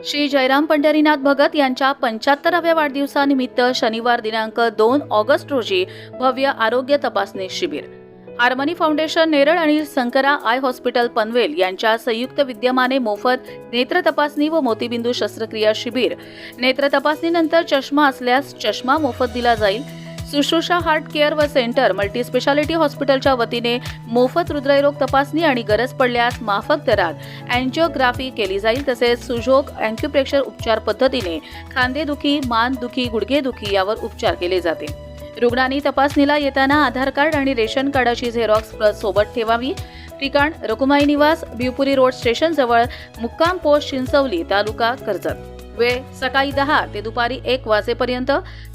श्री जयराम पंढरीनाथ भगत यांच्या पंच्याहत्तराव्या वाढदिवसानिमित्त शनिवार दिनांक दोन ऑगस्ट रोजी भव्य आरोग्य तपासणी शिबिर. हार्मनी फाउंडेशन नेरळ आणि संकरा आय हॉस्पिटल पनवेल यांच्या संयुक्त विद्यमाने मोफत नेत्र तपासणी व मोतीबिंदू शस्त्रक्रिया शिबिर. नेत्र तपासणीनंतर चष्मा असल्यास चष्मा मोफत दिला जाईल. सुश्रुषा हार्ट केअर व सेंटर मल्टीस्पेशालिटी हॉस्पिटलच्या वतीने मोफत हृदयरोग तपासणी आणि गरज पडल्यास माफक दरात अँजिओग्राफी केली जाईल तसेच सुजोग अँक्युप्रेशर उपचार पद्धतीने खांदेदुखी मानदुखी गुडघेदुखी यावर उपचार केले जाते. रुग्णांनी तपासणीला येताना आधार कार्ड आणि रेशन कार्डाची झेरॉक्स प्रत सोबत ठेवावी. ठिकाण रकुमाई निवास भिवपुरी रोड स्टेशनजवळ मुक्काम पोस्ट चिंचवली तालुका कर्जत. वेळ सकाळी दहा ते दुपारी एक वाजेपर्यंत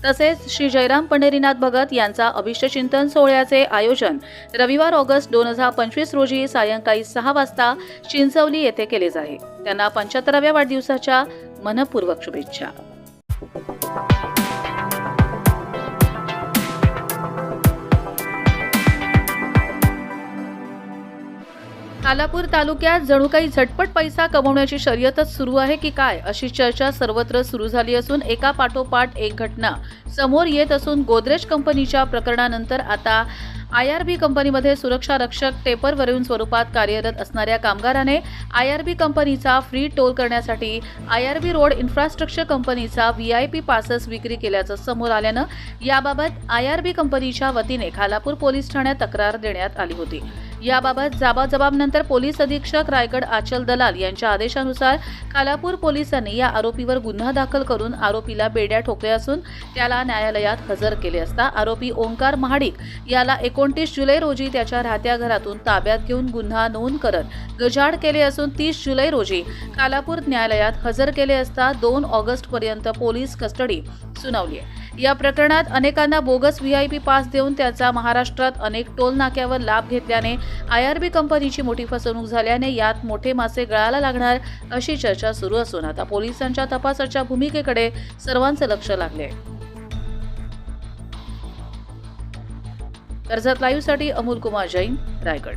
तसेच श्री जयराम पंढरीनाथ भगत यांचा अभिष्टचिंतन सोहळ्याचे आयोजन रविवार ऑगस्ट दोन हजार पंचवीस रोजी सायंकाळी सहा वाजता चिंचवली येथे केले जाईल त्यांना पंच्याहत्तराव्या वाढदिवसाच्या मनपूर्वक शुभेच्छा. खालापूर तालुक्यात जणू काही झटपट पैसा कमवण्याची शर्यतच सुरू आहे की काय अशी चर्चा सर्वत्र सुरू झाली असून एका पाठोपाठ एक घटना समोर येत असून गोदरेज कंपनीच्या प्रकरणानंतर आता आय आर बी कंपनीमध्ये सुरक्षा रक्षक टेपरवरून स्वरूपात कार्यरत असणाऱ्या कामगाराने आय आर बी कंपनीचा फ्री टोल करण्यासाठी I R B road infrastructure कंपनीचा व्ही आय पी पासेस विक्री केल्याचं समोर आल्यानं याबाबत आय आर बी कंपनीच्या वतीने खालापूर पोलीस ठाण्यात तक्रार देण्यात आली होती. याबाबत जाबाजबाबनंतर पोलीस अधीक्षक रायगड आचल दलाल यांच्या आदेशानुसार खालापूर पोलिसांनी या आरोपीवर गुन्हा दाखल करून आरोपीला बेड्या ठोकल्या असून त्याला न्यायालयात हजर केले असता आरोपी ओंकार महाडिक याला एकोणतीस जुलै रोजी त्याच्या राहत्या घरातून ताब्यात घेऊन गुन्हा नोंद करत गजाड केले असून तीस जुलै रोजी खालापूर न्यायालयात हजर केले असता दोन ऑगस्ट पर्यंत पोलीस कस्टडी सुनावली आहे. या प्रकरणात अनेकांना बोगस व्हीआयपी पास देऊन त्याचा महाराष्ट्रात अनेक टोल नाक्यावर लाभ घेतल्याने आयआरबी कंपनीची मोठी फसवणूक झाल्याने यात मोठे मासे गळाला लागणार अशी चर्चा सुरू असून आता पोलिसांच्या तपासाच्या भूमिकेकडे सर्वांचे लक्ष लागले कर्जत लाईव्हसाठी अमोल कुमार जैन रायगड.